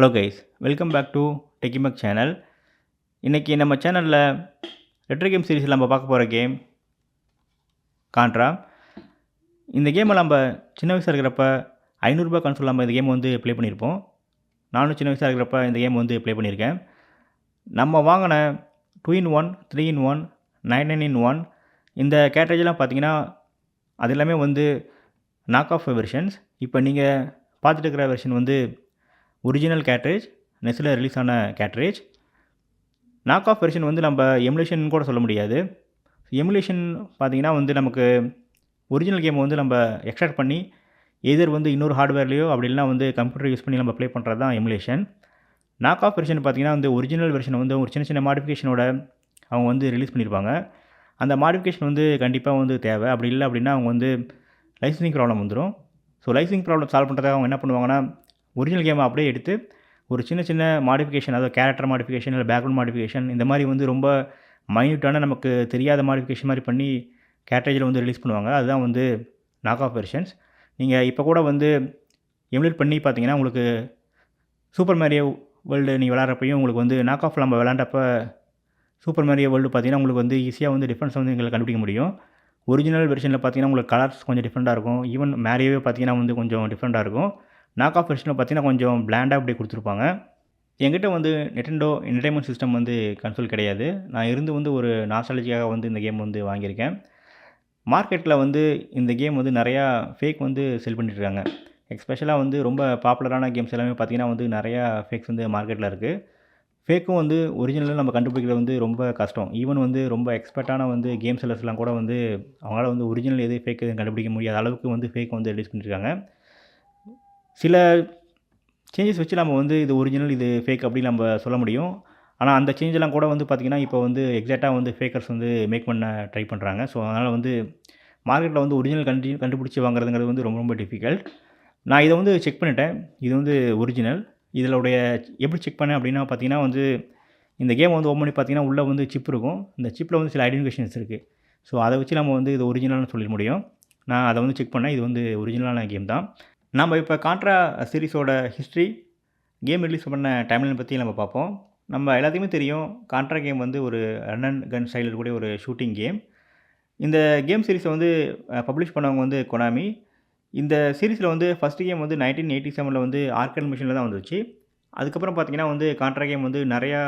Hello guys welcome back to டெக்கிமக் channel இன்றைக்கி நம்ம சேனலில் லெட்டர் கேம் சீரீஸில் நம்ம பார்க்க போகிற கேம் கான்ட்ரா இந்த கேமை நம்ம சின்ன வயசாக இருக்கிறப்ப ஐநூறுரூபா கன்சோல் நம்ம இந்த கேம் வந்து ப்ளே பண்ணியிருப்போம். நானும் சின்ன வயசாக இருக்கிறப்ப இந்த கேம் வந்து ப்ளே பண்ணியிருக்கேன். நம்ம வாங்கின two in one three in one nine nine in one இந்த கேட்டரேஜெலாம் பார்த்தீங்கன்னா அது எல்லாமே வந்து நாக் ஆஃப் வெர்ஷன்ஸ் இப்போ நீங்கள் பார்த்துட்டு இருக்கிற வெர்ஷன் வந்து ஒரிஜினல் கேட்ரேஜ் நெஸ்ஸில் ரிலீஸ் ஆன கேட்ரேஜ். நாக் ஆஃப் வெர்ஷன் வந்து நம்ம எமுலேஷன் கூட சொல்ல முடியாது. எமுலேஷன் பார்த்தீங்கன்னா வந்து நமக்கு ஒரிஜினல் கேமை வந்து நம்ம எக்ஸ்ட்ராக்ட் பண்ணி எதிர் வந்து இன்னொரு ஹார்ட்வேர்லேயோ அப்படி இல்லைனா வந்து கம்ப்யூட்டர் யூஸ் பண்ணி நம்ம ப்ளே பண்ணுறது தான் எமுலேஷன் நாக் ஆஃப் வெர்ஷன் பார்த்திங்கன்னா வந்து ஒரிஜினல் வெர்ஷனை வந்து ஒரு சின்ன சின்ன மாடிஃபிகேஷனோட அவங்க வந்து ரிலீஸ் பண்ணியிருப்பாங்க அந்த மாடிஃபிகேஷன் வந்து கண்டிப்பாக வந்து தேவை. அப்படி இல்லை அப்படின்னா அவங்க வந்து லைசன்சிங் ப்ராப்ளம் வந்துடும் ஸோ லைசன்சிங் ப்ராப்ளம் சால்வ் பண்ணுறதுக்காக அவங்க என்ன பண்ணுவாங்கன்னா ஒரிஜினல் கேமை அப்படியே எடுத்து ஒரு சின்ன சின்ன மாடிஃபிகேஷன் அதாவது கேரக்டர் மாடிஃபிகேஷன் இல்லை பேக்ரவுண்ட் மாடிஃபிகேஷன் இந்த மாதிரி வந்து ரொம்ப மைன்யூட்டான நமக்கு தெரியாத மாடிஃபிகேஷன் மாதிரி பண்ணி கேட்டேஜில் வந்து ரிலீஸ் பண்ணுவாங்க. அதுதான் வந்து நாக் ஆஃப் வெர்ஷன்ஸ் நீங்கள் இப்போ கூட வந்து எமுலேட் பண்ணி பார்த்தீங்கன்னா உங்களுக்கு சூப்பர் மேரியோ வேர்ல்டு நீங்கள் விளாட்றப்பையும் உங்களுக்கு வந்து நாக் ஆஃப் நம்ம விளாண்டப்ப சூப்பர் மேரியோ வேர்ல்டு பார்த்தீங்கன்னா உங்களுக்கு வந்து ஈஸியாக வந்து டிஃப்ரென்ஸ் வந்து எங்களை கண்டுபிடிக்க முடியும். ஒரிஜினல் வெர்ஷனில் பார்த்தீங்கன்னா உங்களுக்கு கலர்ஸ் கொஞ்சம் டிஃப்ரெண்ட்டாக இருக்கும். ஈவன் மேரியோவே பார்த்தீங்கன்னா வந்து கொஞ்சம் டிஃப்ரெண்ட்டாக இருக்கும். நாக் ஆஃப் வெர்ஷனில் பார்த்தீங்கன்னா கொஞ்சம் பிளாண்டாக அப்படி கொடுத்துருப்பாங்க. என்கிட்ட வந்து நெட்டண்டோ என்டர்டைன்மெண்ட் சிஸ்டம் வந்து கன்சோல் கிடையாது. நான் இருந்து வந்து ஒரு நாஸ்டாலஜிக்காக வந்து இந்த கேம் வந்து வாங்கியிருக்கேன். மார்க்கெட்டில் வந்து இந்த கேம் வந்து நிறையா ஃபேக் வந்து செல் பண்ணிட்டுருக்காங்க. எக்ஸ்பெஷலாக வந்து ரொம்ப பாப்புலரான கேம்ஸ் எல்லாமே பார்த்திங்கன்னா வந்து நிறையா ஃபேக்ஸ் வந்து மார்க்கெட்டில் இருக்குது ஃபேக்கும் வந்து ஒரிஜினலாக நம்ம கண்டுபிடிக்கிறது வந்து ரொம்ப கஷ்டம். ஈவன் வந்து ரொம்ப எக்ஸ்பர்ட்டான வந்து கேம் செல்லர்ஸ்லாம் கூட வந்து அவங்களால வந்து ஒரிஜினல் எது ஃபேக் எதுவும் கண்டுபிடிக்க முடியாத அளவுக்கு வந்து ஃபேக் வந்து ரிலீஸ் பண்ணியிருக்காங்க சில சேஞ்சஸ் வச்சு நம்ம வந்து இது ஒரிஜினல் இது ஃபேக் அப்படின்னு நம்ம சொல்ல முடியும். ஆனால் அந்த சேஞ்செல்லாம் கூட வந்து பார்த்திங்கன்னா இப்போ வந்து எக்ஸாக்டாக வந்து ஃபேக்கர்ஸ் வந்து மேக் பண்ண ட்ரை பண்ணுறாங்க ஸோ அதனால் வந்து மார்க்கெட்டில் வந்து ஒரிஜினல் கண்டி கண்டுபிடிச்சி வாங்குறதுங்கிறது வந்து ரொம்ப ரொம்ப டிஃபிகல்ட் நான் இதை வந்து செக் பண்ணிட்டேன். இது வந்து ஒரிஜினல் இதனுடைய எப்படி செக் பண்ணேன் அப்படின்னா பார்த்தீங்கன்னா வந்து இந்த கேம் வந்து ஓப்பன் பண்ணி பார்த்தீங்கன்னா உள்ளே வந்து சிப் இருக்கும். இந்த சிப்பில் வந்து சில ஐடென்டிஃபிகேஷன்ஸ் இருக்குது ஸோ அதை வச்சு நம்ம வந்து இது ஒரிஜினல்னு சொல்லிட முடியும். நான் அதை வந்து செக் பண்ணேன். இது வந்து ஒரிஜினலான கேம் தான். நம்ம இப்போ கான்ட்ரா சீரிஸோட ஹிஸ்ட்ரி கேம் ரிலீஸ் பண்ண டைம்லைன் பற்றி நம்ம பார்ப்போம். நம்ம எல்லாத்தையுமே தெரியும். கான்ட்ரா கேம் வந்து ஒரு ரன் அண்ட் கன் ஸ்டைலில் கூட ஒரு ஷூட்டிங் கேம் இந்த கேம் சீரிஸை வந்து பப்ளிஷ் பண்ணவங்க வந்து கொனாமி இந்த சீரிஸில் வந்து ஃபஸ்ட்டு கேம் வந்து நைன்டீன் எயிட்டி செவனில் வந்து ஆர்கல் மிஷினில் தான் வந்துச்சு. அதுக்கப்புறம் பார்த்தீங்கன்னா வந்து காண்ட்ரா கேம் வந்து நிறையா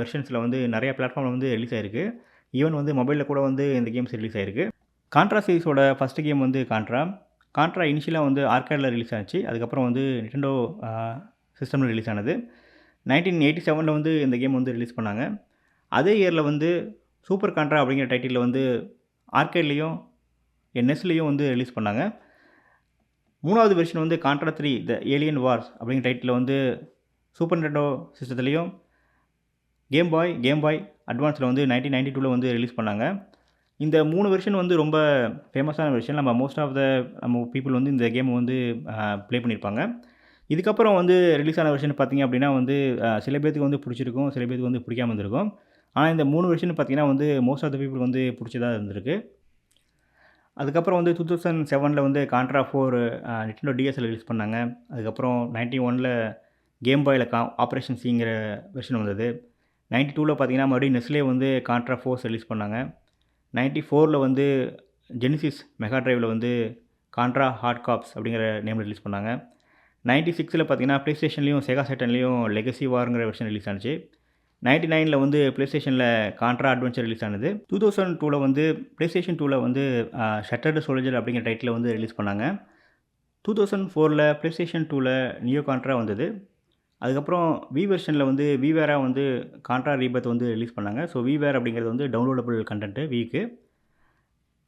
வெர்ஷன்ஸில் வந்து நிறையா பிளாட்ஃபார்மில் வந்து ரிலீஸ் ஆயிருக்கு. ஈவன் வந்து மொபைலில் கூட வந்து இந்த கேம்ஸ் ரிலீஸ் ஆயிருக்கு. காண்ட்ரா சீரிஸோட ஃபஸ்ட்டு கேம் வந்து காண்ட்ரா காண்ட்ரா இனிஷியலாக வந்து ஆர்கேடில் ரிலீஸ் ஆச்சு. அதுக்கப்புறம் வந்து நிட்டண்டோ சிஸ்டமில் ரிலீஸ் ஆனது. நைன்டீன் எயிட்டி செவனில் வந்து இந்த கேம் வந்து ரிலீஸ் பண்ணாங்க. அதே இயரில் வந்து சூப்பர் காண்ட்ரா அப்படிங்கிற டைட்டிலில் வந்து ஆர்கேட்லேயும் என்எஸ்லேயும் வந்து ரிலீஸ் பண்ணாங்க. மூணாவது வெர்ஷன் வந்து Contra three the alien wars அப்படிங்கிற டைட்டில் வந்து சூப்பர் நெட்டோ சிஸ்டத்துலேயும் கேம் பாய் கேம் பாய் அட்வான்ஸில் வந்து நைன்டீன் நைன்டி டூவில் வந்து ரிலீஸ் பண்ணாங்க. இந்த மூணு வெர்ஷன் வந்து ரொம்ப ஃபேமஸான வெர்ஷன் நம்ம மோஸ்ட் ஆஃப் த நம்ம பீப்புள் வந்து இந்த கேமை வந்து ப்ளே பண்ணியிருப்பாங்க இதுக்கப்புறம் வந்து ரிலீஸ் ஆன வெர்ஷன் பார்த்திங்க அப்படின்னா வந்து சில பேர்த்துக்கு வந்து பிடிச்சிருக்கும் சில பேருக்கு வந்து பிடிக்காம இருந்திருக்கும். ஆனால் இந்த மூணு வெர்ஷன் பார்த்திங்கன்னா வந்து மோஸ்ட் ஆஃப் த பீப்புள் வந்து பிடிச்சதாக இருந்திருக்கு. அதுக்கப்புறம் வந்து டூ தௌசண்ட் செவனில் வந்து கான்ட்ரா ஃபோர் நெட்டோ டிஎஸ்எல் ரிலீஸ் பண்ணாங்க. அதுக்கப்புறம் நைன்ட்டி ஒனில் கேம் பாயில் கா ஆப்ரேஷன் சிங்கிற வெர்ஷன் வந்தது. நைன்ட்டி டூவில் பார்த்தீங்கன்னா மறுபடியும் நெஸ்லே வந்து கான்ட்ரா ஃபோர்ஸ் ரிலீஸ் பண்ணாங்க. நைன்ட்டி ஃபோரில் வந்து ஜெனிசிஸ் மெகா ட்ரைவில் வந்து கான்ட்ரா ஹார்ட் காப்ஸ் அப்படிங்கிற நேம் ரிலீஸ் பண்ணாங்க. நைன்ட்டி சிக்ஸில் பார்த்தீங்கன்னா ப்ளே ஸ்டேஷன்லேயும் செகா செட்டன்லேயும் லெகசி வாருங்கிற வெர்ஷன் ரிலீஸ் ஆனிச்சு. நைன்ட்டி நைனில் வந்து ப்ளே ஸ்டேஷனில் கான்ட்ரா அட்வென்ச்சர் ரிலீஸ் ஆனது டூ தௌசண்ட் டூவில் வந்து ப்ளே ஸ்டேஷன் டூவில் வந்து ஷட்டர்டு சோல்ஜர் அப்படிங்கிற டைட்டில் வந்து ரிலீஸ் பண்ணாங்க. டூ தௌசண்ட் ஃபோரில் ப்ளே ஸ்டேஷன் டூவில் நியோ கான்ட்ரா வந்தது. அதுக்கப்புறம் வி வெர்ஷனில் வந்து விவேரா வந்து கான்ட்ரா ரீபத் வந்து ரிலீஸ் பண்ணாங்க. ஸோ விவேர் அப்படிங்கிறது வந்து டவுன்லோடபுள் கண்டென்ட்டு வீக்கு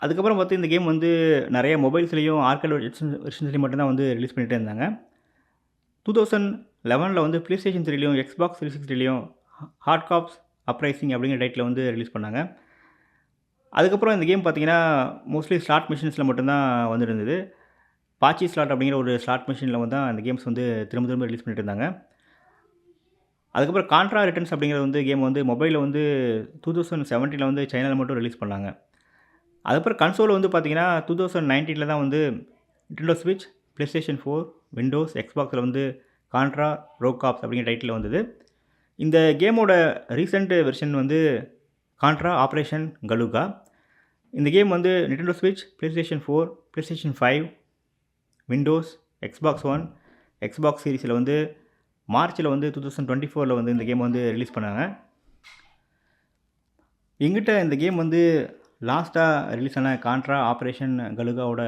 அதுக்கப்புறம் பார்த்து இந்த கேம் வந்து நிறைய மொபைல்ஸ்லேயும் ஆர்கல் வெர்ஷன்ஸ்லேயும் மட்டும்தான் வந்து ரிலீஸ் பண்ணிகிட்டே இருந்தாங்க. டூ தௌசண்ட் லெவனில் வந்து ப்ளே ஸ்டேஷன் த்ரீலையும் எக்ஸ்பாக்ஸ் த்ரீ சிக்ஸ்டிலையும் ஹார்ட் காப்ஸ் அப்ரைசிங் அப்படிங்கிற டைட்டில் வந்து ரிலீஸ் பண்ணாங்க. அதுக்கப்புறம் இந்த கேம் பார்த்தீங்கன்னா மோஸ்ட்லி ஸ்லாட் மிஷின்ஸில் மட்டும்தான் வந்துருந்தது. பாச்சி ஸ்லாட் அப்படிங்கிற ஒரு ஸ்லாட் மிஷினில் வந்து தான் அந்த கேம்ஸ் வந்து திரும்ப திரும்ப ரிலீஸ் பண்ணிட்டு இருந்தாங்க. அதுக்கப்புறம் கான்ட்ரா ரிட்டர்ன்ஸ் அப்படிங்கிறது வந்து கேம் வந்து மொபைலில் வந்து டூ தௌசண்ட் செவன்டீனில் வந்து சைனாவில் மட்டும் ரிலீஸ் பண்ணாங்க. அதுக்கப்புறம் கன்சோல் வந்து பார்த்தீங்கன்னா டூ தௌசண்ட் நைன்டீனில் தான் வந்து நிட்டண்டோ ஸ்விட்ச் ப்ளே ஸ்டேஷன் ஃபோர் விண்டோஸ் எக்ஸ்பாக்ஸில் வந்து கான்ட்ரா ரோகாப்ஸ் அப்படிங்கிற டைட்டில் வந்தது. இந்த கேமோட ரீசெண்ட் வெர்ஷன் வந்து கான்ட்ரா ஆப்ரேஷன் கலுகா இந்த கேம் வந்து Nintendo ஸ்விட்ச் PlayStation four PlayStation five Windows Xbox one Xbox சீரிஸில் வந்து மார்ச்சில் வந்து டூ தௌசண்ட் டுவெண்ட்டி ஃபோரில் வந்து இந்த கேம் வந்து ரிலீஸ் பண்ணாங்க. எங்கிட்ட இந்த கேம் வந்து லாஸ்ட்டாக ரிலீஸ் ஆன கான்ட்ரா ஆப்ரேஷன் கலுகாவோட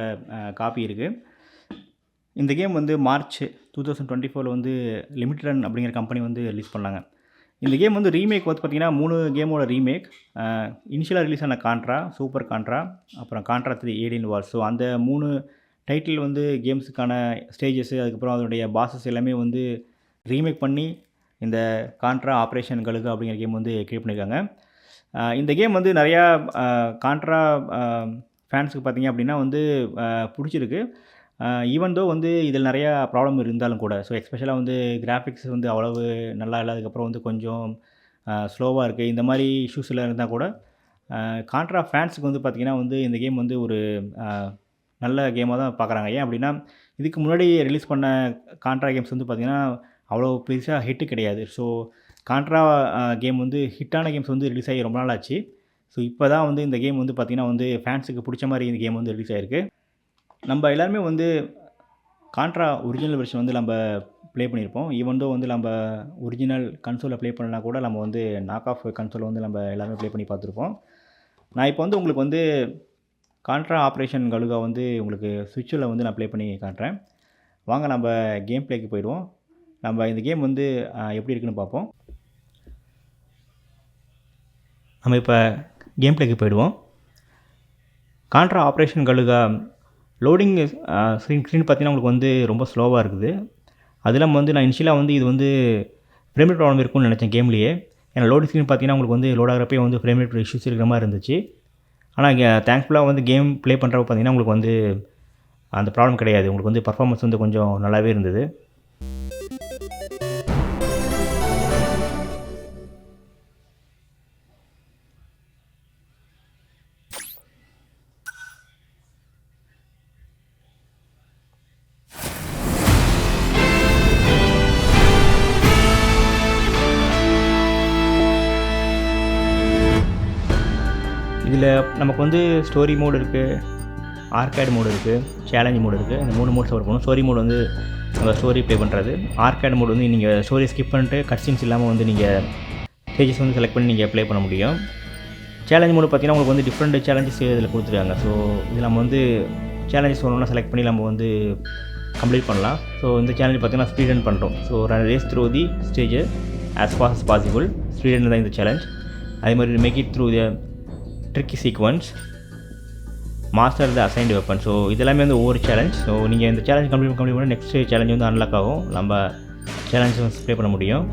காப்பி இருக்குது இந்த கேம் வந்து மார்ச் டூ தௌசண்ட் டுவெண்ட்டி ஃபோரில் வந்து லிமிட் ரன் அப்படிங்கிற கம்பெனி வந்து ரிலீஸ் பண்ணாங்க. இந்த கேம் வந்து ரீமேக் வந்து பார்த்திங்கன்னா மூணு கேமோட ரீமேக். இனிஷியலாக ரிலீஸ் ஆன கான்ட்ரா சூப்பர் கான்ட்ரா அப்புறம் Contra three alien war so அந்த மூணு டைட்டில் வந்து கேம்ஸுக்கான ஸ்டேஜஸ் அதுக்கப்புறம் அதனுடைய பாசஸ் எல்லாமே வந்து ரீமேக் பண்ணி இந்த கான்ட்ரா ஆப்ரேஷன் கழுகு அப்படிங்கிற கேம் வந்து கிரியேட் பண்ணியிருக்காங்க. இந்த கேம் வந்து நிறையா கான்ட்ரா ஃபேன்ஸுக்கு பார்த்தீங்க அப்படின்னா வந்து பிடிச்சிருக்கு. ஈவன் தோ வந்து இதில் நிறையா ப்ராப்ளம் இருந்தாலும் கூட ஸோ எக்ஸ்பெஷலாக வந்து கிராஃபிக்ஸ் வந்து அவ்வளவு நல்லா இல்லை அதுக்கப்புறம் வந்து கொஞ்சம் ஸ்லோவாக இருக்குது இந்த மாதிரி இஷ்யூஸ் எல்லாம் இருந்தால் கூட கான்ட்ரா ஃபேன்ஸுக்கு வந்து பார்த்திங்கன்னா வந்து இந்த கேம் வந்து ஒரு நல்ல கேமாக தான் பார்க்குறாங்க. ஏன் அப்படின்னா இதுக்கு முன்னாடி ரிலீஸ் பண்ண கான்ட்ரா கேம்ஸ் வந்து பார்த்திங்கன்னா அவ்வளோ பெருசாக ஹிட்டு கிடையாது. ஸோ கான்ட்ரா கேம் வந்து ஹிட்டான கேம்ஸ் வந்து ரிலீஸ் ஆகி ரொம்ப நாள் ஆச்சு ஸோ இப்போ தான் வந்து இந்த கேம் வந்து பார்த்திங்கன்னா வந்து ஃபேன்ஸுக்கு பிடிச்ச மாதிரி இந்த கேம் வந்து ரிலீஸ் ஆகிருக்கு நம்ம எல்லாருமே வந்து கான்ட்ரா ஒரிஜினல் வெர்ஷன் வந்து நம்ம ப்ளே பண்ணியிருப்போம் ஈவன் தோ வந்து நம்ம ஒரிஜினல் கன்சோலில் ப்ளே பண்ணலாம் கூட நம்ம வந்து நாக் ஆஃப் கன்சோலை வந்து நம்ம எல்லாருமே ப்ளே பண்ணி பார்த்துருப்போம் நான் இப்போ வந்து உங்களுக்கு வந்து கான்ட்ரா ஆப்ரேஷன் கழுகா வந்து உங்களுக்கு சுவிட்சில் வந்து நான் ப்ளே பண்ணி காட்டுறேன். வாங்க நம்ம கேம் ப்ளேக்கு போயிடுவோம். நம்ம இந்த கேம் வந்து எப்படி இருக்குன்னு பார்ப்போம். நம்ம இப்போ கேம் பிளேக்கு போயிடுவோம். Contra operation கழுகா loading screen screen பார்த்தீங்கன்னா உங்களுக்கு வந்து ரொம்ப ஸ்லோவாக இருக்குது. அது இல்லாமல் வந்து நான் இனிஷியலாக வந்து இது வந்து ஃப்ரேம் ரேட் ப்ராப்ளம் இருக்கும்னு நினச்சேன் கேம்லேயே ஏன்னா லோடிங் ஸ்க்ரீன் பார்த்தீங்கன்னா உங்களுக்கு வந்து லோட் ஆகிறப்பே வந்து ஃப்ரேம் ரேட் இஷ்யூஸ் இருக்கிற மாதிரி இருந்துச்சு. ஆனால் இங்கே தேங்க்ஃபுல்லாக வந்து கேம் ப்ளே பண்ணுறப்ப பார்த்தீங்கன்னா உங்களுக்கு வந்து அந்த ப்ராப்ளம் கிடையாது. உங்களுக்கு வந்து பர்ஃபார்மன்ஸ் வந்து கொஞ்சம் நல்லாவே இருந்தது. நமக்கு வந்து ஸ்டோரி மோடு இருக்குது ஆர்கேட் மோடு இருக்குது சேலஞ்ச் மோடு இருக்குது இந்த மூணு மோட்ஸ் இருக்கணும் ஸ்டோரி மோடு வந்து நம்ம ஸ்டோரி ப்ளே பண்ணுறது ஆர்கேட் மோடு வந்து நீங்கள் ஸ்டோரி ஸ்கிப் பண்ணிட்டு கட்சின்ஸ் இல்லாமல் வந்து நீங்கள் ஸ்டேஜஸ் வந்து செலக்ட் பண்ணி நீங்கள் ப்ளே பண்ண முடியும். சேலஞ்ச் மோடு பார்த்தீங்கன்னா உங்களுக்கு வந்து டிஃப்ரெண்ட் சேலஞ்சஸ் இதில் கொடுத்துருக்காங்க. ஸோ இது நம்ம வந்து சேலஞ்சஸ் ஒன்று செலக்ட் பண்ணி நம்ம வந்து கம்ப்ளீட் பண்ணலாம். ஸோ இந்த சேலஞ்ச் பார்த்தீங்கன்னா ஸ்பீட் ரன் பண்ணுறோம் so race through the stage as fast as possible speed run தான் இந்த சேலஞ்ச் அதே மாதிரி make it through the tricky sequence master the assigned weapon so இதெல்லாமே வந்து ஒவ்வொரு சேலஞ்ச் ஸோ நீங்கள் இந்த சேலஞ்ச் கம்ப்ளீட் கம்ப்ளீட் பண்ணால் நெக்ஸ்ட் சேலஞ்ச் வந்து அன்லாக் ஆகும். நம்ம சேலஞ்ச் வந்து ப்ளே பண்ண முடியும்.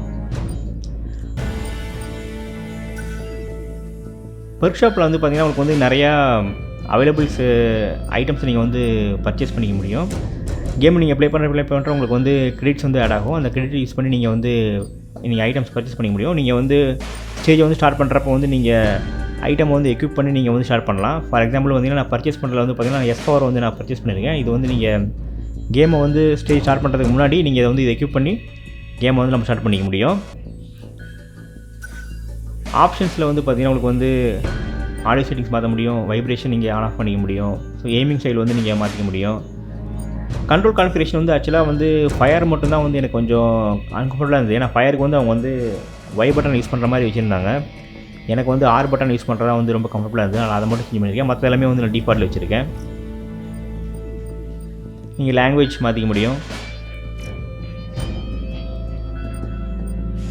ஒர்க் ஷாப்பில் வந்து பார்த்திங்கன்னா உங்களுக்கு வந்து நிறையா அவைலபிள்ஸ் ஐட்டம்ஸ் நீங்கள் வந்து பர்ச்சேஸ் பண்ணிக்க முடியும். கேம் நீங்கள் ப்ளே பண்ணுற ப்ளே பண்ணுற உங்களுக்கு வந்து கிரெடிட்ஸ் வந்து ஆட் ஆகும். அந்த கிரெடிட் யூஸ் பண்ணி நீங்கள் வந்து நீங்கள் ஐட்டம்ஸ் பர்ச்சேஸ் பண்ணிக்க முடியும். நீங்கள் வந்து ஸ்டேஜை வந்து ஸ்டார்ட் பண்ணுறப்போ வந்து நீங்கள் ஐட்டம் வந்து எக்யூப் பண்ணி நீங்கள் வந்து ஸ்டார்ட் பண்ணலாம். ஃபார் எக்ஸாம்பிள் வந்தீங்கன்னா நான் பர்ச்சேஸ் பண்ணுறதுல வந்து பார்த்தீங்கன்னா எஸ் பவர் வந்து நான் பர்ச்சேஸ் பண்ணியிருக்கேன் இது வந்து நீங்கள் கேமை வந்து ஸ்டேஜ் ஸ்டார்ட் பண்ணுறதுக்கு முன்னாடி நீங்கள் இதை வந்து இதை எக்யூப் பண்ணி கேமை வந்து நம்ம ஸ்டார்ட் பண்ணிக்க முடியும். ஆப்ஷன்ஸில் வந்து பார்த்தீங்கன்னா உங்களுக்கு வந்து ஆடியோ செட்டிங்ஸ் மாற்ற முடியும். வைப்ரேஷன் நீங்கள் ஆன் ஆஃப் பண்ணிக்க முடியும். ஸோ எய்மிங் சைடு வந்து நீங்கள் மாற்றிக்க முடியும். கண்ட்ரோல் கான்ஃபிகரேஷன் வந்து ஆக்சுவலாக வந்து ஃபயர் மட்டும்தான் வந்து எனக்கு கொஞ்சம் அன்கம்ஃபர்டபுளாக இருந்தது. ஏன்னா ஃபயருக்கு வந்து அவங்க வந்து வை பட்டன் யூஸ் பண்ணுற மாதிரி வச்சுருந்தாங்க. எனக்கு வந்து ஆர் பட்டன் யூஸ் பண்ணுறதா வந்து ரொம்ப கம்ஃபர்டபுளாக இருந்தது. நான் அதை மட்டும் செஞ்சு பண்ணியிருக்கேன். மற்ற எல்லாமே வந்து நான் டிஃபால்ட்டில் வச்சுருக்கேன். நீங்கள் லாங்குவேஜ் மாற்றிக்க முடியும்.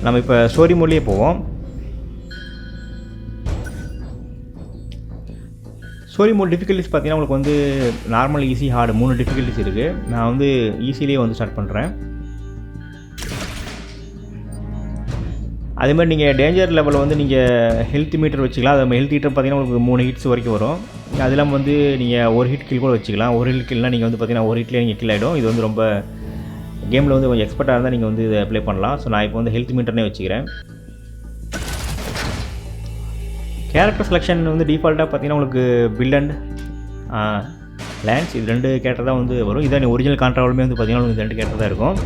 நம்ம இப்போ ஸ்டோரி மொழியே போவோம். ஸ்டோரி மோட் டிஃபிகல்ட்டிஸ் பார்த்தீங்கன்னா உங்களுக்கு வந்து நார்மல் ஈஸி ஹார்டு மூணு டிஃபிகல்ட்டிஸ் இருக்குது நான் வந்து ஈஸிலேயே வந்து ஸ்டார்ட் பண்ணுறேன் அதே மாதிரி நீங்கள் டேஞ்சர் லெவலில் வந்து நீங்கள் ஹெல்த் மீட்டர் வச்சுக்கலாம். அது ஹெல்த் மீட்டர் பார்த்தீங்கன்னா உங்களுக்கு மூணு ஹிட்ஸ் வரைக்கும் வரும். அது இல்லாமல் வந்து நீங்கள் ஒரு ஹிட் கில் கூட வச்சுக்கலாம். ஒரு ஹிட் கில்னால் நீங்கள் வந்து பார்த்தீங்கன்னா ஒரு ஹிட்லேயே நீங்கள் கில் ஆகிடும் இது வந்து ரொம்ப கேமில் வந்து கொஞ்சம் எக்ஸ்பர்ட்டாக இருந்தால் நீங்கள் வந்து இதை அப்ளை பண்ணலாம். ஸோ நான் இப்போ வந்து ஹெல்த் மீட்டர்னே வச்சுக்கிறேன். கேரக்டர் செலெக்ஷன் வந்து டிஃபால்ட்டாக பார்த்தீங்கன்னா உங்களுக்கு பில் அண்ட் லேண்ட்ஸ் இது ரெண்டு கேரக்டர் தான் வந்து வரும். இதான் ஒரிஜினல் கான்ட்ராவலுமே வந்து பார்த்தீங்கன்னா உங்களுக்கு ரெண்டு கேரக்டர் தான் இருக்கும்.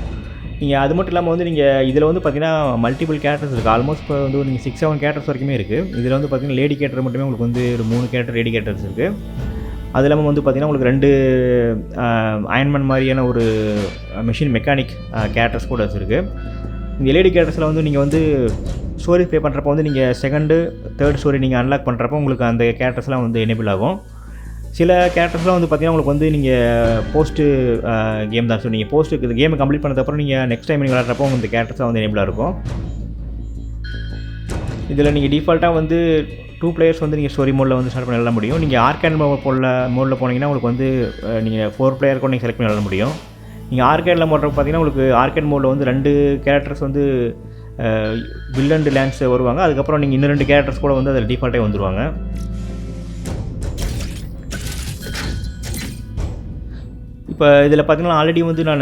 நீங்கள் அது மட்டும் இல்லாமல் வந்து நீங்கள் இதில் வந்து பார்த்தீங்கன்னா மல்டிபிள் கேரக்டர்ஸ் இருக்குது ஆல்மோஸ்ட் இப்போ வந்து நீங்கள் சிக்ஸ் செவன் கேரக்டர்ஸ் வரைக்குமே இருக்குது இதில் வந்து பார்த்தீங்கன்னா லேடி கேரக்டர் மட்டுமே உங்களுக்கு வந்து ஒரு மூணு கேரக்டர் லேடி கேரக்டர்ஸ் இருக்குது அது இல்லாமல் வந்து பார்த்தீங்கன்னா உங்களுக்கு ரெண்டு அயன்மேன் மாதிரியான ஒரு மெஷின் மெக்கானிக் கேரக்டர்ஸ் கூட வச்சுருக்கு இந்த லேடி கேரக்டர்ஸில் வந்து நீங்கள் வந்து ஸ்டோரி ப்ளே பண்ணுறப்போ வந்து நீங்கள் செகண்டு தேர்ட் ஸ்டோரி நீங்கள் அன்லாக் பண்ணுறப்போ உங்களுக்கு அந்த கேரக்டர்ஸ்லாம் வந்து எனேபிள் ஆகும். சில கேரக்டர்ஸ்லாம் வந்து பார்த்தீங்கன்னா உங்களுக்கு வந்து நீங்கள் போஸ்ட்டு கேம் தான். ஸோ நீங்கள் போஸ்ட்டு இந்த கேமை கம்ப்ளீட் பண்ணதுக்கப்புறம் நீங்கள் நெக்ஸ்ட் டைம் நீங்கள் விளாட்றப்போ இந்த கேரக்டர்ஸ்லாம் வந்து எனேபிளாக இருக்கும். இதில் நீங்கள் டிஃபால்ட்டாக வந்து டூ பிளேயர்ஸ் வந்து நீங்கள் ஸ்டோரி மோடில் வந்து ஸ்டார்ட் பண்ணி விளாட முடியும். நீங்கள் ஆர்கேட் மோடில் மோடில் போனீங்கன்னா உங்களுக்கு வந்து நீங்கள் ஃபோர் பிளேயர் கூட நீங்கள் செலக்ட் பண்ணி விளாட முடியும். நீங்கள் ஆர்கேடில் மோட்ற பார்த்தீங்கன்னா உங்களுக்கு ஆர்கேட் மோடில் வந்து ரெண்டு கேரக்டர்ஸ் வந்து வில்லண்டு லேண்ட்ஸ் வருவாங்க. அதுக்கப்புறம் நீங்கள் இன்னும் ரெண்டு கேரக்டர்ஸ் கூட வந்து அதில் டிஃபால்ட்டே வந்துருவாங்க. இப்போ இதில் பார்த்தீங்கன்னா ஆல்ரெடி வந்து நான்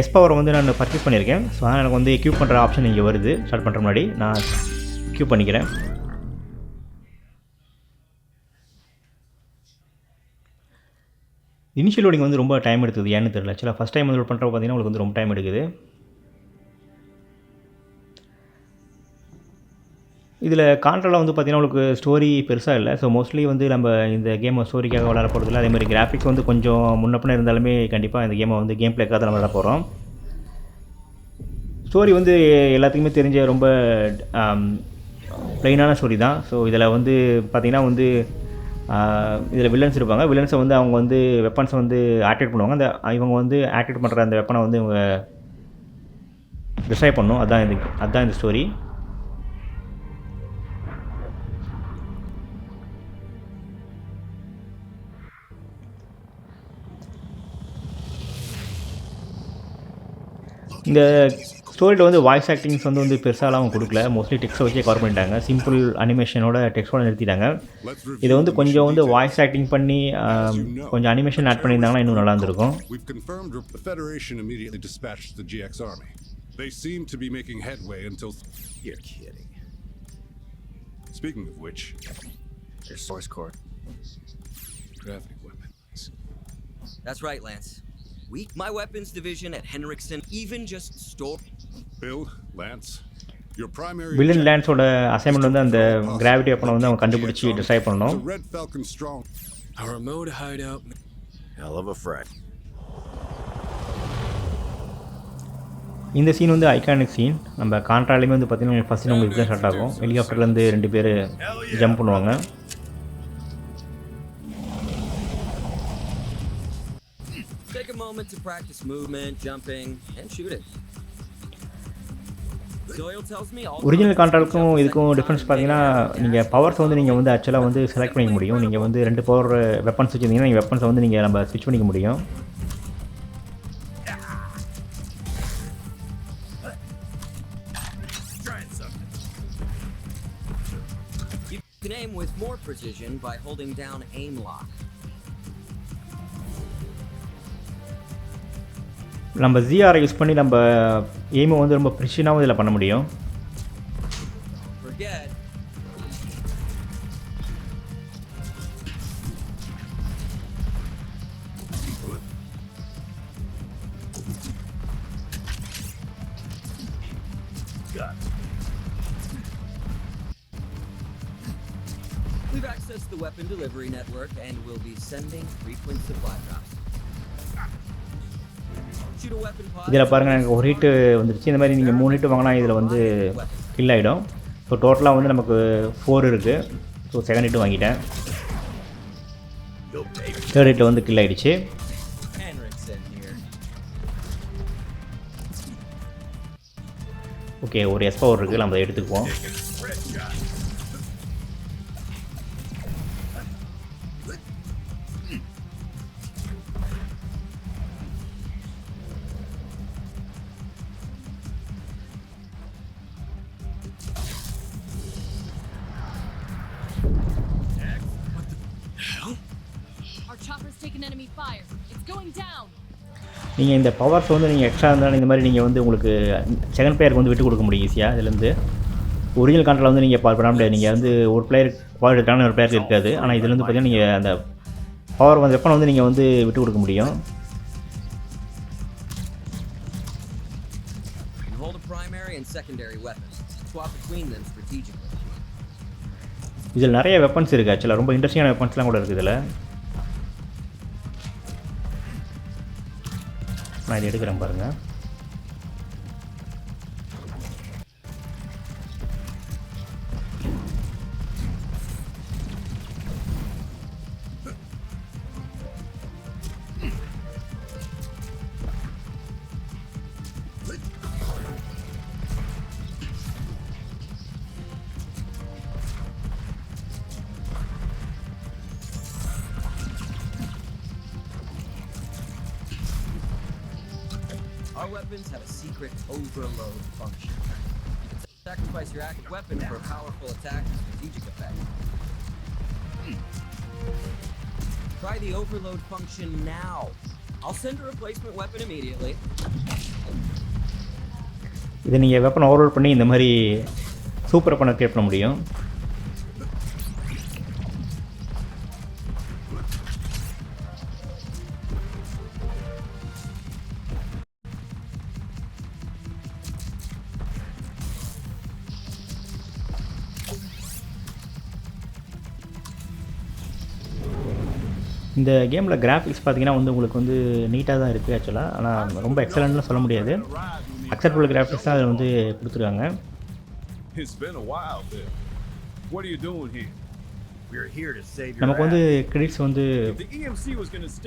எஸ் பவர் வந்து நான் பர்ச்சேஸ் பண்ணியிருக்கேன். ஸோ அதனால் எனக்கு வந்து எக்யூப் பண்ணுற ஆப்ஷன் இங்கே வருது. ஸ்டார்ட் பண்ணுற முன்னாடி நான் எக்யூப் பண்ணிக்கிறேன். இனிஷியல் லோடிங் வந்து ரொம்ப டைம் எடுக்குது ஏன்னு தெரியல. ஆக்சுவலாக ஃபஸ்ட் டைம் வந்து லோட் பண்ணுறப்ப பார்த்தீங்கன்னா உங்களுக்கு வந்து ரொம்ப டைம் எடுக்குது. இதில் கான்ட்ராவில் வந்து பார்த்தீங்கன்னா உங்களுக்கு ஸ்டோரி பெருசாக இல்லை. ஸோ மோஸ்ட்லி வந்து நம்ம இந்த கேமை ஸ்டோரிக்காக விளாட போகிறதில்ல அதே மாதிரி கிராஃபிக்ஸ் வந்து கொஞ்சம் முன்னப்பின இருந்தாலுமே கண்டிப்பாக இந்த கேமை வந்து கேம் பிளேக்காக தான் விளாட போகிறோம் ஸ்டோரி வந்து எல்லாத்துக்குமே தெரிஞ்ச ரொம்ப ப்ளைனான ஸ்டோரி தான். ஸோ இதில் வந்து பார்த்திங்கன்னா வந்து இதில் வில்லன்ஸ் இருப்பாங்க. வில்லன்ஸை வந்து அவங்க வந்து வெப்பன்ஸை வந்து ஆக்டிவேட் பண்ணுவாங்க. அந்த இவங்க வந்து ஆக்டிவேட் பண்ணுற அந்த வெப்பனை வந்து இவங்க டிஸ்ட்ராய் பண்ணும். அதுதான் இது அதுதான் இந்த ஸ்டோரி இந்த ஸ்டோரியில் வந்து வாய்ஸ் ஆக்டிங்ஸ் வந்து வந்து பெருசாலாம் அவங்க கொடுக்கல மோஸ்ட்லி டெக்ஸ்ட்டை வச்சே கவர் பண்ணிட்டாங்க சிம்பிள் அனிமேஷனோட டெக்ஸ்ட்டோட நிறுத்திட்டாங்க இதை வந்து கொஞ்சம் வந்து வாய்ஸ் ஆக்டிங் பண்ணி கொஞ்சம் அனிமேஷன் ஆட் பண்ணியிருந்தாங்கன்னா இன்னும் நல்லா இருந்திருக்கும். Speaking of which, Your source code. gravity weapons. That's right, Lance. We, my weapons division at Henriksen, even just store. Bill, Lance, your primary. Bill and லேண்ட்ஸோட assignment வந்து அந்த gravity வெப்பனை வந்து அவங்க கண்டுபிடிச்சி டிஸ்ட்ராய் பண்ணணும் The Red Falcon strong. Our remote hideout. Hell of a friend. இந்த scene வந்து iconic scene நம்ம கான்ட்ராலையுமே வந்து பார்த்தீங்கன்னா ஃபஸ்ட் சீன் உங்களுக்கு தான் ஸ்டார்ட் ஆகும் ஹெலிகாப்டர்லேருந்து ரெண்டு பேர் ஜம்ப் பண்ணுவாங்க moment to practice movement, jumping, and shooting. Original கான்ட்ராலுக்கும் இதுக்கும் டிஃப்ரென்ஸ் பார்த்தீங்கன்னா நீங்கள் பவர்ஸ் வந்து நீங்கள் வந்து ஆக்சுவலாக வந்து செலக்ட் பண்ணிக்க முடியும் நீங்கள் வந்து ரெண்டு பவர் வெப்பன்ஸ் வச்சுருந்தீங்கன்னா நீங்கள் வெப்பன்ஸை வந்து நீங்கள் நம்ம ஸ்விட்ச் பண்ணிக்க முடியும் You can aim with more precision by holding down aim lock. நம்ம ஜிஆரை யூஸ் பண்ணி நம்ம எய்மை வந்து ரொம்ப ப்ரிஷனாகவும் இதில் பண்ண முடியும் Forget. We've accessed the weapon delivery network and will be sending frequent supply drops. இதில் பாருங்கள் எனக்கு ஒரு ஹீட்டு வந்துருச்சு. இந்த மாதிரி நீங்கள் மூணு ஹீட்டு வாங்கினா இதில் வந்து கில் ஆகிடும். ஸோ டோட்டலாக வந்து நமக்கு ஃபோர் இருக்குது ஸோ செகண்ட் ஹீட்டு வாங்கிட்டேன். தேர்ட் ஹீட்டு வந்து கில் ஆகிடுச்சு ஓகே ஒரு எஸ் பவர் இருக்குது நம்ம அதை எடுத்துக்குவோம். நீங்கள் இந்த பவர்ஸ் வந்து நீங்கள் எக்ஸ்ட்ரா இருந்தாலும் இந்த மாதிரி நீங்கள் வந்து உங்களுக்கு செகண்ட் பிளேயருக்கு வந்து விட்டு கொடுக்க முடியும் ஈஸியாக இதுலேருந்து ஒரிஜினல் கான்ட்ரில் வந்து நீங்கள் பால் பண்ண முடியாது. நீங்கள் வந்து ஒரு பிளேயர் குவாலிட்டி இருக்கான ஒரு பிளேயருக்கு இருக்காது. ஆனால் இதுல வந்து பார்த்தீங்கன்னா நீங்கள் அந்த பவர் வந்து வெப்பனை வந்து நீங்கள் வந்து விட்டு கொடுக்க முடியும். And secondary weapons. Swap between them strategically. இதில் நிறைய வெப்பன்ஸ் இருக்குது ஆக்சுவலாக ரொம்ப இன்ட்ரெஸ்டிங்கான வெப்பன்ஸ்லாம் கூட இருக்குது இதில். நான் இதை எடுக்கிறேன் பாருங்கள் Our weapons have a secret overload function. You can sacrifice your active weapon for a powerful attack and strategic effect. Try the overload function now. I'll send a replacement weapon immediately. இதை நீங்கள் weapon overload பண்ணி இந்த மாதிரி super வெப்பனை create பண்ண முடியும் இந்த கேமில் graphics பார்த்தீங்கன்னா வந்து உங்களுக்கு வந்து நீட்டாக தான் இருக்குது ஆக்சுவலாக ஆனால் ரொம்ப எக்ஸலண்ட்னு சொல்ல முடியாது. அக்செப்டபிள் கிராஃபிக்ஸ் தான் அதில் வந்து கொடுத்துருக்காங்க. நமக்கு வந்து. கிரெடிட்ஸ் வந்து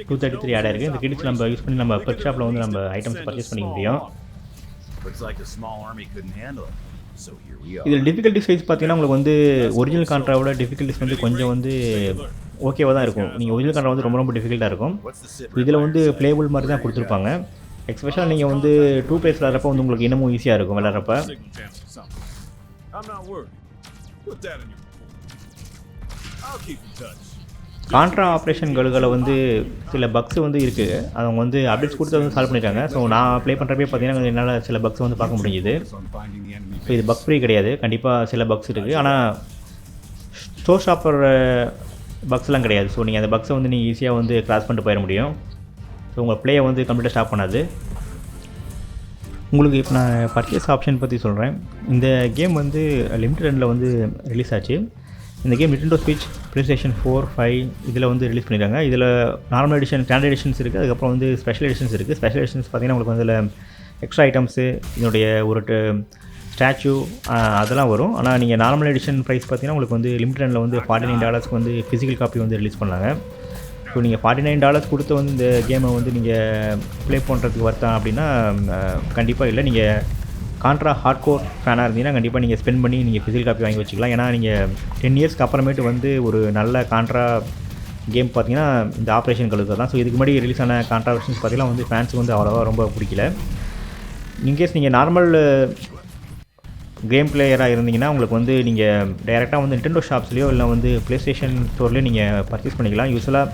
two thirty three nose ad in இருக்குது இந்த கிரெடிட்ஸ் நம்ம யூஸ் பண்ணி நம்ம பெட் ஷாப்பில் வந்து நம்ம ஐட்டம்ஸ் பர்ச்சேஸ் பண்ணிக்க முடியும். இதில் டிஃபிகல்ட்டிஸ் வைஸ் பார்த்தீங்கன்னா உங்களுக்கு வந்து ஒரிஜினல் கான்ட்ராவோட டிஃபிகல்ட்டிஸ் வந்து கொஞ்சம் வந்து ஓகேவாக தான் இருக்கும். நீங்கள் ஒரிஜினல் கான்ட்ரா வந்து ரொம்ப ரொம்ப டிஃபிகல்ட்டாக இருக்கும். இதில் வந்து பிளேபிள் மாதிரி தான் கொடுத்துருப்பாங்க. எக்ஸ்பெஷலாக நீங்கள் வந்து டூ பிளேஸ் விளாட்றப்ப வந்து உங்களுக்கு இன்னமும் ஈஸியாக இருக்கும் விளாட்றப்ப. கான்ட்ரா ஆப்ரேஷன்களில் வந்து சில பக்ஸ் வந்து இருக்குது அவங்க வந்து அப்டேட்ஸ் கொடுத்து வந்து சால்வ் பண்ணியிருக்காங்க ஸோ நான் ப்ளே பண்ணுறப்பே பார்த்தீங்கன்னா என்னால் சில பக்ஸ் வந்து பார்க்க enemy ஸோ இது பக் ஃப்ரீ கிடையாது. கண்டிப்பாக சில பக்ஸ் இருக்குது ஆனால் ஸ்டோர் ஷாப்பர் பக்ஸ்லாம் கிடையாது. ஸோ நீங்கள் அந்த பக்ஸை வந்து நீங்கள் ஈஸியாக வந்து கிராஸ் பண்ணிட்டு போயிட முடியும். ஸோ உங்கள் ப்ளேயை வந்து கம்ப்ளீட்டாக ஸ்டாப் பண்ணாது. உங்களுக்கு இப்போ நான் பர்ச்சேஸ் ஆப்ஷன் பற்றி சொல்கிறேன் இந்த கேம் வந்து லிமிட்டட் ரெண்டில் வந்து ரிலீஸ் ஆச்சு. இந்த கேம் Nintendo ஸ்பீச் ப்ளே ஸ்டேஷன் ஃபோர் ஃபைவ் இதில் வந்து ரிலீஸ் பண்ணியிருக்காங்க இதில் நார்மல் எடிஷன் ஸ்டாண்டர்ட் எடிஷன்ஸ் இருக்குது அதுக்கப்புறம் வந்து ஸ்பெஷல் எடிஷன்ஸ் இருக்குது ஸ்பெஷல் எடிஷன்ஸ் பார்த்தீங்கன்னா உங்களுக்கு வந்து இதில் எக்ஸ்ட்ரா ஐட்டம்ஸு இதனுடைய ஒரு ஸ்டாச்சு அதெல்லாம் வரும். ஆனால் நீங்கள் நார்மல் எடிஷன் ப்ரைஸ் பார்த்தீங்கன்னா உங்களுக்கு வந்து லிமிட்டனில் வந்து ஃபார்ட்டி நைன் டாலர்ஸ்க்கு வந்து ஃபிசிக்கல் காப்பி வந்து ரிலீஸ் பண்ணாங்க ஸோ நீங்கள் ஃபார்ட்டி நைன் டாலர்ஸ் கொடுத்து வந்து இந்த கேமை வந்து நீங்கள் ப்ளே பண்ணுறதுக்கு வரத்தான் அப்படின்னா கண்டிப்பாக இல்லை. நீங்கள் கான்ட்ரா ஹார்ட் கோர் ஃபேனாக இருந்தீங்கன்னா கண்டிப்பாக நீங்கள் ஸ்பெண்ட் பண்ணி நீங்கள் ஃபிசிக்கல் காப்பி வாங்கி வச்சுக்கலாம். ஏன்னா நீங்கள் டென் இயர்ஸ்க்கு அப்புறமேட்டு வந்து ஒரு நல்ல கான்ட்ரா கேம் பார்த்தீங்கன்னா இந்த ஆப்ரேஷன் கழுகு தான். ஸோ இதுக்கு முன்னாடி ரிலீஸ் ஆன கான்ட்ராவர்ஷன்ஸ் பார்த்தீங்கன்னா வந்து ஃபேன்ஸுக்கு வந்து அவ்வளோவா ரொம்ப பிடிக்கல. இன்கேஸ் நீங்கள் நார்மல் கேம் பிளேயராக இருந்தீங்கன்னா உங்களுக்கு வந்து நீங்கள் டைரெக்டாக வந்து Nintendo ஷாப்ஸ்லேயோ இல்லை வந்து ப்ளே ஸ்டேஷன் ஸ்டோர்லேயோ நீங்கள் பர்ச்சேஸ் பண்ணிக்கலாம். யூஸ்வலாக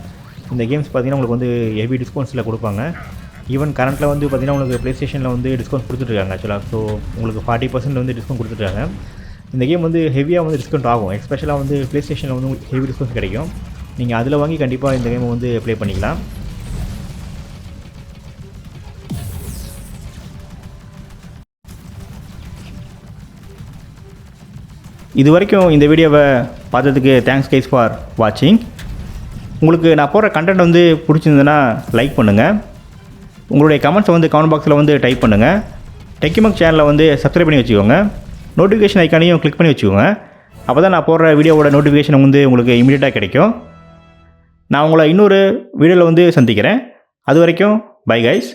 இந்த கேம்ஸ் பார்த்தீங்கன்னா உங்களுக்கு வந்து ஹெவி டிஸ்கவுண்ட்ஸில் கொடுப்பாங்க. ஈவன் கரண்ட்டில் வந்து பார்த்தீங்கன்னா உங்களுக்கு ப்ளே ஸ்டேஷனில் வந்து டிஸ்கவுண்ட் கொடுத்துட்ருக்காங்க ஆக்சுவலாக ஸோ உங்களுக்கு ஃபார்ட்டி பர்சன்ட் வந்து டிஸ்கவுண்ட் கொடுத்துட்ருக்காங்க இந்த கேம் வந்து ஹெவியாக வந்து டிஸ்கவுண்ட் ஆகும். எஸ்பெஷலாக வந்து ப்ளே ஸ்டேஷனில் வந்து உங்களுக்கு ஹெவி டிஸ்கவுண்ட் கிடைக்கும். நீங்கள் அதில் வாங்கி கண்டிப்பாக இந்த கேமை வந்து ப்ளே பண்ணிக்கலாம். இது வரைக்கும் இந்த வீடியோவை பார்த்ததுக்கு தேங்க்ஸ் கைஸ் ஃபார் வாட்சிங் உங்களுக்கு நான் போடுற கண்டென்ட் வந்து பிடிச்சிருந்ததுன்னா லைக் பண்ணுங்கள் உங்களுடைய கமெண்ட்ஸை வந்து கமெண்ட் பாக்ஸில் வந்து டைப் பண்ணுங்கள் டெக்கிமக் சேனலை வந்து சப்ஸ்கிரைப் பண்ணி வச்சுக்கோங்க. நோட்டிஃபிகேஷன் ஐக்கானையும் கிளிக் பண்ணி வச்சுக்கோங்க. அப்போ தான் நான் போடுற வீடியோவோட நோட்டிஃபிகேஷன் வந்து உங்களுக்கு இமீடியட்டாக கிடைக்கும். நான் உங்களை இன்னொரு வீடியோவில் வந்து சந்திக்கிறேன். அது வரைக்கும் பை கைஸ்